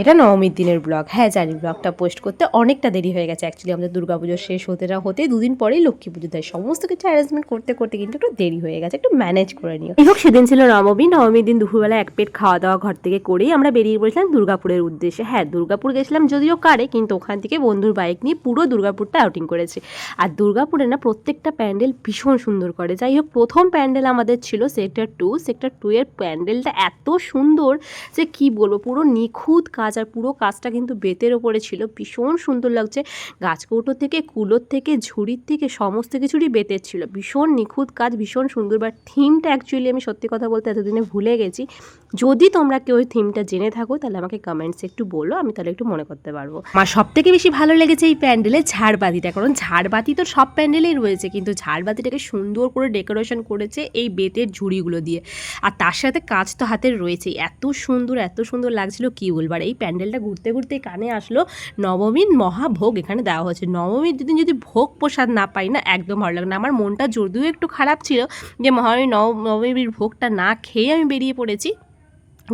এটা নবমীর দিনের ব্লগ হ্যাঁ জানি ব্লগটা পোস্ট করতে অনেকটা দেরি হয়ে গেছে। অ্যাকচুয়ালি আমাদের দুর্গাপুজো শেষ হতে না হতে দুদিন পরেই লক্ষ্মী পুজো দেয়। সমস্ত কিছু অ্যারেঞ্জমেন্ট করতে করতে কিন্তু একটু দেরি হয়ে গেছে। একটু ম্যানেজ করে নিও। যাই হোক, সেদিন ছিল নবমী। নবমীর দিন দুপুরবেলা এক পেট খাওয়া দাওয়া ঘর থেকে করেই আমরা বেরিয়ে পড়েছিলাম দুর্গাপুরের উদ্দেশ্যে। হ্যাঁ দুর্গাপুর গেছিলাম যদিও কারে, কিন্তু ওখান থেকে বন্ধুর বাইক নিয়ে পুরো দুর্গাপুরটা আউটিং করেছি। আর দুর্গাপুরে না প্রত্যেকটা প্যান্ডেল ভীষণ সুন্দর করে। যাই হোক, প্রথম প্যান্ডেল আমাদের ছিল সেক্টর টু সেক্টর টু এর প্যান্ডেলটা এত সুন্দর যে কি বলব, পুরো নিখুঁত কাজ আর পুরো কাজটা কিন্তু বেতের ওপরে ছিল। ভীষণ সুন্দর লাগছে। গাছকৌটো থেকে, কুলোর থেকে, ঝুড়ির থেকে সমস্ত কিছুরই বেতের ছিল। ভীষণ নিখুঁত কাজ, ভীষণ সুন্দর বা থিমটা অ্যাকচুয়ালি আমি সত্যি কথা বলতে এতদিনে ভুলে গেছি। যদি তোমরা কেউ ওই থিমটা জেনে থাকো, তাহলে আমাকে কমেন্টসে একটু বলো, আমি তাহলে একটু মনে করতে পারব। আমার সব থেকে বেশি ভালো লেগেছে এই প্যান্ডেলে ঝাড়বাতিটা, কারণ ঝাড়বাতি তো সব প্যান্ডেলেই রয়েছে, কিন্তু ঝাড়বাতিটাকে সুন্দর করে ডেকোরেশন করেছে এই বেতের ঝুড়িগুলো দিয়ে। আর তার সাথে কাজ তো হাতের রয়েছেই। এত সুন্দর এত সুন্দর লাগছিল, কি বলবার এই প্যান্ডেলটা ঘুরতে ঘুরতে কানে আসলো নবমীর মহাভোগ এখানে দেওয়া হয়েছে। নবমীর দিন যদি ভোগ প্রসাদ না পাই না, একদম ভালো লাগে না। আমার মনটা যদিও একটু খারাপ ছিল যে মহানবী নব নবমীর ভোগটা না খেয়ে আমি বেরিয়ে পড়েছি।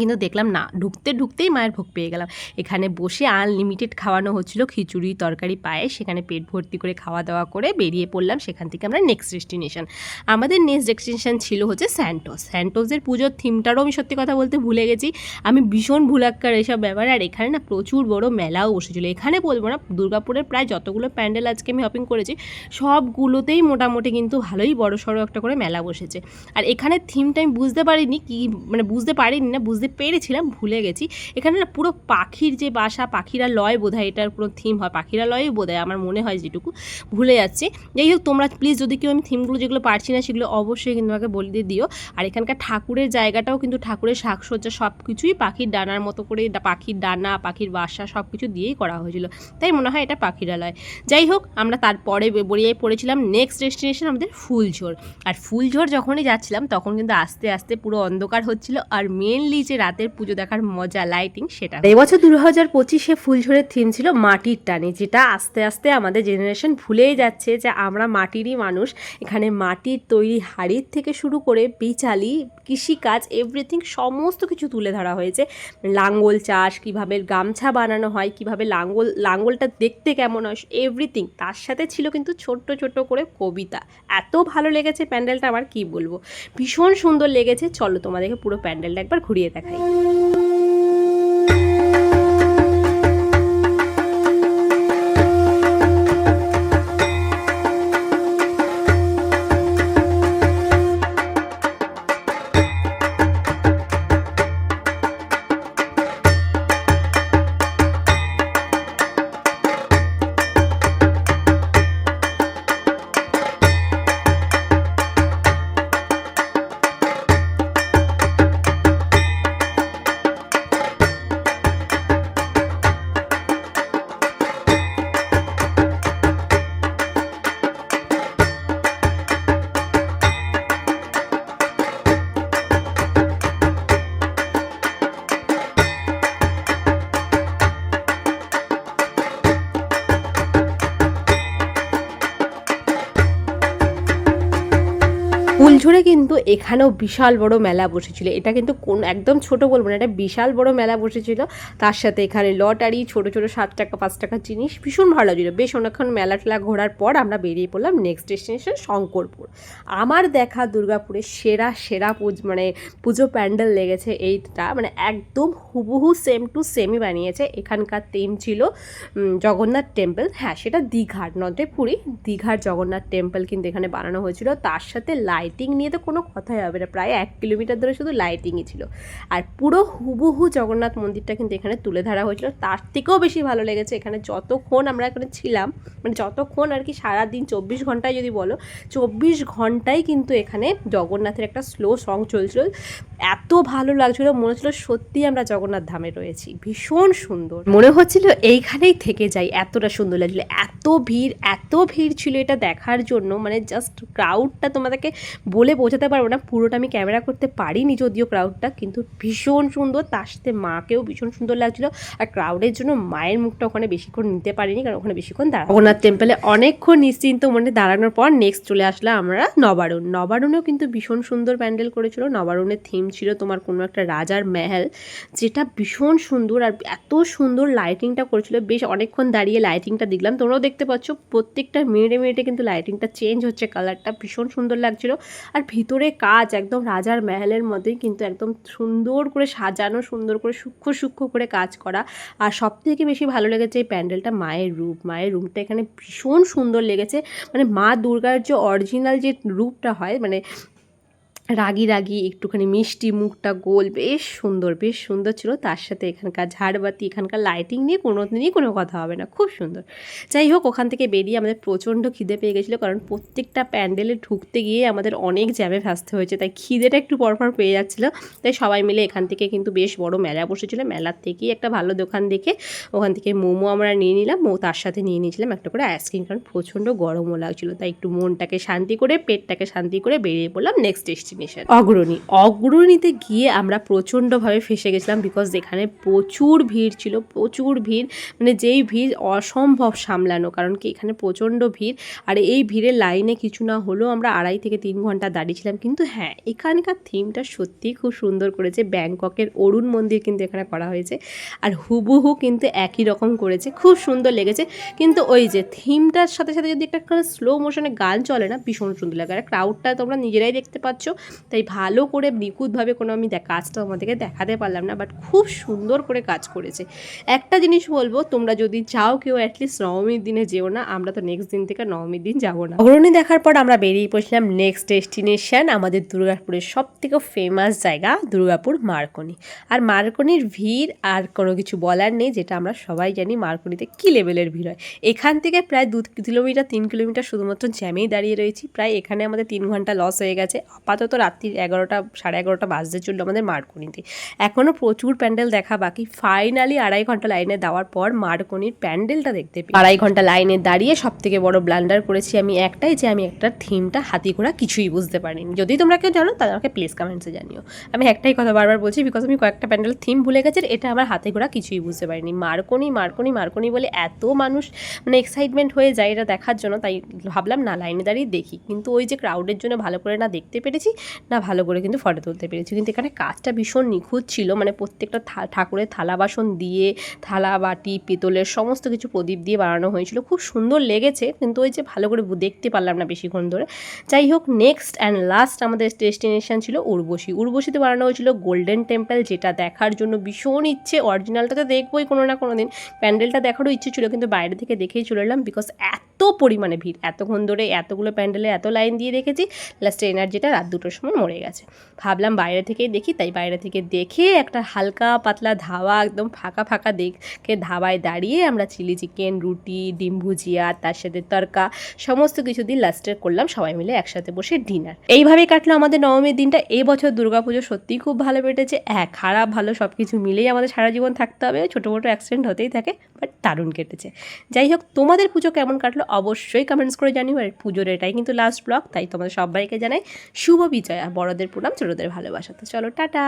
কিন্তু দেখলাম না, ঢুকতে ঢুকতেই মায়ের ভোগ পেয়ে গেলাম। এখানে বসে আনলিমিটেড খাওয়ানো হচ্ছিল, খিচুড়ি, তরকারি পায়ে সেখানে পেট ভর্তি করে খাওয়া দাওয়া করে বেরিয়ে পড়লাম, সেখান থেকে আমরা নেক্সট ডেস্টিনেশন আমাদের নেক্সট ডেস্টিনেশন ছিল হচ্ছে স্যান্টোস স্যান্টোসের পুজোর থিমটারও আমি সত্যি কথা বলতে ভুলে গেছি। আমি ভীষণ ভুলাক্কার এসব ব্যাপারে, আর এখানে না প্রচুর বড় মেলাও বসেছিল। এখানে বলব না, দুর্গাপুরের প্রায় যতগুলো প্যান্ডেল আজকে আমি শপিং করেছি, সবগুলোতেই মোটামুটি কিন্তু ভালোই বড় সড়ো একটা করে মেলা বসেছে। আর এখানে থিমটা আমি বুঝতে পারিনি, কি মানে বুঝতে পারিনি না বুঝতে পেরেছিলাম, ভুলে গেছি। এখানে না পুরো পাখির যে বাসা, পাখিরা লয় বোধহয় এটার পুরো থিম হয়, পাখিরা লয়ই বোধহয় আমার মনে হয় যেটুকু, ভুলে যাচ্ছে। যাই হোক, তোমরা প্লিজ যদি কেউ আমি থিমগুলো যেগুলো পারছি না সেগুলো অবশ্যই কিন্তু আমাকে বলে দিয়ে দিও। আর এখানকার ঠাকুরের জায়গাটাও কিন্তু ঠাকুরের শাকসজ্জা সব কিছুই পাখির ডানার মতো করে পাখির ডানা, পাখির বাসা সব কিছু দিয়েই করা হয়েছিল। তাই মনে হয় এটা পাখিরালয় যাই হোক, আমরা তারপরে বে- পড়েছিলাম নেক্সট ডেস্টিনেশন আমাদের ফুলঝোর। আর ফুলঝোর যখনই যাচ্ছিলাম তখন কিন্তু আস্তে আস্তে পুরো অন্ধকার হচ্ছিল। আর মেনলি যে রাতের পুজো দেখার মজা লাইটিং সেটা এবছর দু হাজার পঁচিশে ফুলঝোরের থিম ছিল মাটির টানে, যেটা আস্তে আস্তে আমাদের জেনারেশন ভুলেই যাচ্ছে যে আমরা মাটিরই মানুষ। এখানে মাটির তৈরি হাড়ির থেকে শুরু করে বিচালি, কৃষিকাজ এভরিথিং সমস্ত কিছু তুলে ধরা হয়েছে। লাঙ্গল চাষ, কীভাবে গামছা বানানো হয়, কীভাবে লাঙ্গল, লাঙ্গলটা দেখতে কেমন হয় এভরিথিং তার সাথে ছিল কিন্তু ছোট্ট ছোট্ট করে কবিতা। এত ভালো লেগেছে প্যান্ডেলটা, আমার কি বলব? ভীষণ সুন্দর লেগেছে। চলো তোমাদেরকে পুরো প্যান্ডেলটা একবার ঘুরিয়ে দেখাই ফুলঝুরে কিন্তু এখানেও বিশাল বড় মেলা বসেছিল। এটা কিন্তু কোন, একদম ছোট বলব না, এটা বিশাল বড় মেলা বসেছিল। তার সাথে এখানে লটারি, ছোট ছোট সাত টাকা, পাঁচ টাকার জিনিস ভীষণ ভালো লাগছিল বেশ অনেকক্ষণ মেলা টেলা ঘোরার পর আমরা বেরিয়ে পড়লাম নেক্সট ডেস্টিনেশন শঙ্করপুর। আমার দেখা দুর্গাপুরের সেরা সেরা পুজ মানে পুজো প্যান্ডেল লেগেছে এইটা। মানে একদম হুবহু সেম টু সেমই বানিয়েছে। এখানকার থিম ছিল জগন্নাথ টেম্পল হ্যাঁ সেটা দীঘার নদে পুরী দীঘার জগন্নাথ টেম্পল কিন্তু এখানে বানানো হয়েছিল। তার সাথে লাইটিং নিয়ে তো কোনো কথাই হবে না। প্রায় এক কিলোমিটার ধরে শুধু লাইটিংই ছিল। আর পুরো হুবহু জগন্নাথ মন্দিরটা কিন্তু এখানে তুলে ধরা হয়েছিল। তার থেকেও বেশি ভালো লেগেছে এখানে যতক্ষণ আমরা এখানে ছিলাম মানে যতক্ষণ আর কি সারাদিন চব্বিশ ঘন্টায় যদি বলো, চব্বিশ ঘন্টায় কিন্তু এখানে জগন্নাথের একটা স্লো সং চলছিল। এত ভালো লাগছিল, মনে হচ্ছিল সত্যি আমরা জগন্নাথ ধামে রয়েছি। ভীষণ সুন্দর। মনে হচ্ছিল এইখানেই থেকে যাই, এতটা সুন্দর লাগছিল। এত ভিড় এত ভিড় ছিল এটা দেখার জন্য। মানে জাস্ট ক্রাউডটা তোমাদেরকে বলে বোঝাতে পারব না, পুরোটা আমি ক্যামেরা করতে পারিনি যদিও ক্রাউডটা কিন্তু ভীষণ সুন্দর, তার সাথে মাকেও ভীষণ সুন্দর লাগছিল। আর ক্রাউডের জন্য মায়ের মুখটা ওখানে বেশিক্ষণ নিতে পারিনি, কারণ ওখানে বেশিক্ষণ দাঁড়া জগন্নাথ টেম্পলে অনেকক্ষণ নিশ্চিন্ত মনে দাঁড়ানোর পর নেক্সট চলে আসলাম আমরা নবারুণ। নবারুণেও কিন্তু ভীষণ সুন্দর প্যান্ডেল করেছিল, নবারুণের থিম ছিল তোমার কোনো একটা রাজার মেহেল, যেটা ভীষণ সুন্দর আর এত সুন্দর লাইটিংটা করেছিল, বেশ অনেকক্ষণ দাঁড়িয়ে লাইটিংটা দেখলাম। তোমরাও দেখতে পাচ্ছ, প্রত্যেকটা মিনিটে মিনিটে কিন্তু লাইটিংটা চেঞ্জ হচ্ছে কালারটা ভীষণ সুন্দর লাগছিল। আর ভিতরে কাজ একদম রাজার মেহেলের মধ্যেই কিন্তু একদম সুন্দর করে সাজানো, সুন্দর করে সূক্ষ্ম সূক্ষ্ম করে কাজ করা। আর সব থেকে বেশি ভালো লেগেছে এই প্যান্ডেলটা মায়ের রূপ। মায়ের রূপটা এখানে ভীষণ সুন্দর লেগেছে। মানে মা দুর্গার যে অরিজিনাল যে রূপটা হয় মানে রাগি রাগি, একটুখানি মিষ্টি মুখটা গোল, বেশ সুন্দর বেশ সুন্দর ছিল। তার সাথে এখানকার ঝাড়বাতি, এখানকার লাইটিং নিয়ে কোনো দিনই কোনো কথা হবে না, খুব সুন্দর। যাই হোক, ওখান থেকে বেরিয়ে আমাদের প্রচণ্ড খিদে পেয়ে গেছিল, কারণ প্রত্যেকটা প্যান্ডেলে ঢুকতে গিয়ে আমাদের অনেক জ্যামে ভাসতে হয়েছে, তাই খিদেটা একটু পরপর পেয়ে যাচ্ছিল। তাই সবাই মিলে এখান থেকে কিন্তু বেশ বড় মেলা বসেছিল। মেলার থেকেই একটা ভালো দোকান দেখে ওখান থেকে মোমো আমরা নিয়ে নিলাম, মো তার সাথে নিয়ে নিয়েছিলাম একটা করে আইসক্রিম কারণ প্রচণ্ড গরমও লাগছিল। তাই একটু মনটাকে শান্তি করে, পেটটাকে শান্তি করে বেরিয়ে পড়লাম নেক্সট ডেস্টিনেশন অগ্রণী। অগ্রণীতে গিয়ে আমরা প্রচণ্ডভাবে ফেসে গেছিলাম বিকজ এখানে প্রচুর ভিড় ছিল, প্রচুর ভিড় মানে যেই ভিড় অসম্ভব সামলানো, কারণ কি এখানে প্রচণ্ড ভিড়, আর এই ভিড়ের লাইনে কিছু না হলেও আমরা আড়াই থেকে তিন ঘণ্টা দাঁড়িয়েছিলাম। কিন্তু হ্যাঁ এখানকার থিমটা সত্যিই খুব সুন্দর করেছে। ব্যাংককের অরুণ মন্দির কিন্তু এখানে করা হয়েছে, আর হুবহু কিন্তু একই রকম করেছে। খুব সুন্দর লেগেছে। কিন্তু ওই যে থিমটার সাথে সাথে যদি একটা স্লো মোশনে গান চলে না, ভীষণ সুন্দর লাগে। আর ক্রাউডটা তোমরা নিজেরাই দেখতে পাচ্ছ। তাই ভালো করে নিখুঁতভাবে কোনো আমি কাজটা আমাদেরকে দেখাতে পারলাম না বাট খুব সুন্দর করে কাজ করেছে। একটা জিনিস বলব, তোমরা যদি চাও কেউ অ্যাটলিস্ট নবমীর দিনে যেও না, আমরা তো নেক্সট দিন থেকে নবমীর দিন যাব না। অগ্রণী দেখার পর আমরা বেরিয়ে পড়ছিলাম নেক্সট ডেস্টিনেশন আমাদের দুর্গাপুরের সব থেকে ফেমাস জায়গা দুর্গাপুর মার্কনি। আর মার্কনির ভিড় আর কোনো কিছু বলার নেই, যেটা আমরা সবাই জানি মার্কনিতে কী লেভেলের ভিড় হয়। এখান থেকে প্রায় দু কিলোমিটার, তিন কিলোমিটার শুধুমাত্র জ্যামেই দাঁড়িয়ে রয়েছি, প্রায় এখানে আমাদের তিন ঘণ্টা লস হয়ে গেছে। আপাতত রাত্রি এগারোটা, সাড়ে এগারোটা বাজতে চলল আমাদের মার্কনিতে। এখনও প্রচুর প্যান্ডেল দেখা বাকি। ফাইনালি আড়াই ঘণ্টা লাইনে দেওয়ার পর মার্কনির প্যান্ডেলটা দেখতে পেয়ে আড়াই ঘণ্টা লাইনে দাঁড়িয়ে সব থেকে বড় ব্লান্ডার করেছি আমি একটাই, যে আমি একটা থিমটা হাতি ঘোড়া কিছুই বুঝতে পারিনি। যদি তোমরা কেউ জানো, তাহলে আমাকে প্লিজ কমেন্টসে জানিও। আমি একটাই কথা বারবার বলছি বিকজ আমি কয়েকটা প্যান্ডেল থিম ভুলে গেছি, এটা আমার হাতে ঘোড়া কিছুই বুঝতে পারিনি। মার্কনি মার্কনি মার্কনি বলে এত মানুষ মানে এক্সাইটমেন্ট হয়ে যায় এটা দেখার জন্য, তাই ভাবলাম না, লাইনে দাঁড়িয়ে দেখি। কিন্তু ওই যে ক্রাউডের জন্য ভালো করে না দেখতে পেরেছি না, ভালো করে কিন্তু ফটো তুলতে পেরেছি। কিন্তু এখানে কাজটা ভীষণ নিখুঁত ছিল। মানে প্রত্যেকটা ঠাকুরের থালা বাসন দিয়ে, থালা, বাটি, পিতলের সমস্ত কিছু প্রদীপ দিয়ে বানানো হয়েছিল। খুব সুন্দর লেগেছে, কিন্তু ওই যে ভালো করে দেখতে পারলাম না বেশিক্ষণ ধরে। যাই হোক নেক্সট অ্যান্ড লাস্ট আমাদের ডেস্টিনেশন ছিল উর্বশী। উর্বশীতে বানানো হয়েছিল গোল্ডেন টেম্পল যেটা দেখার জন্য ভীষণ ইচ্ছে। অরিজিনালটা তো দেখবোই কোনো না কোনো দিন। প্যান্ডেলটা দেখারও ইচ্ছে ছিল, কিন্তু বাইরে থেকে দেখেই চলে এলাম বিকজ এত পরিমাণে ভিড়। এতক্ষণ ধরে এতগুলো প্যান্ডেলে এত লাইন দিয়ে দেখেছি লাস্টে এনার্জিটা রাত দুটোর সময় মরে গেছে। ভাবলাম বাইরে থেকেই দেখি, তাই বাইরে থেকে দেখে একটা হালকা পাতলা ধাবা একদম ফাঁকা ফাঁকা দেখে ধাবায় দাঁড়িয়ে আমরা চিলি চিকেন, রুটি, ডিম ভুজিয়া, তার সাথে তরকা, সমস্ত কিছু দিয়ে লাস্টে করলাম সবাই মিলে একসাথে বসে ডিনার এইভাবে কাটলো আমাদের নবমীর দিনটা। এই বছর দুর্গাপুজো সত্যিই খুব ভালো কেটেছে হ্যাঁ খারাপ, ভালো সব কিছু মিলেই আমাদের সারা জীবন থাকতে হবে। ছোটো মোটো অ্যাক্সিডেন্ট হতেই থাকে বাট দারুণ কেটেছে। যাই হোক, তোমাদের পুজো কেমন কাটলো? অবশ্যই কমেন্টস করে জানিও। আর পুজোর এটাই কিন্তু লাস্ট ব্লগ তাই তোমাদের সবাইকে জানাই শুভ বিজয়া বড়দের প্রণাম ছোটদের ভালোবাসা। তো চলো টাটা!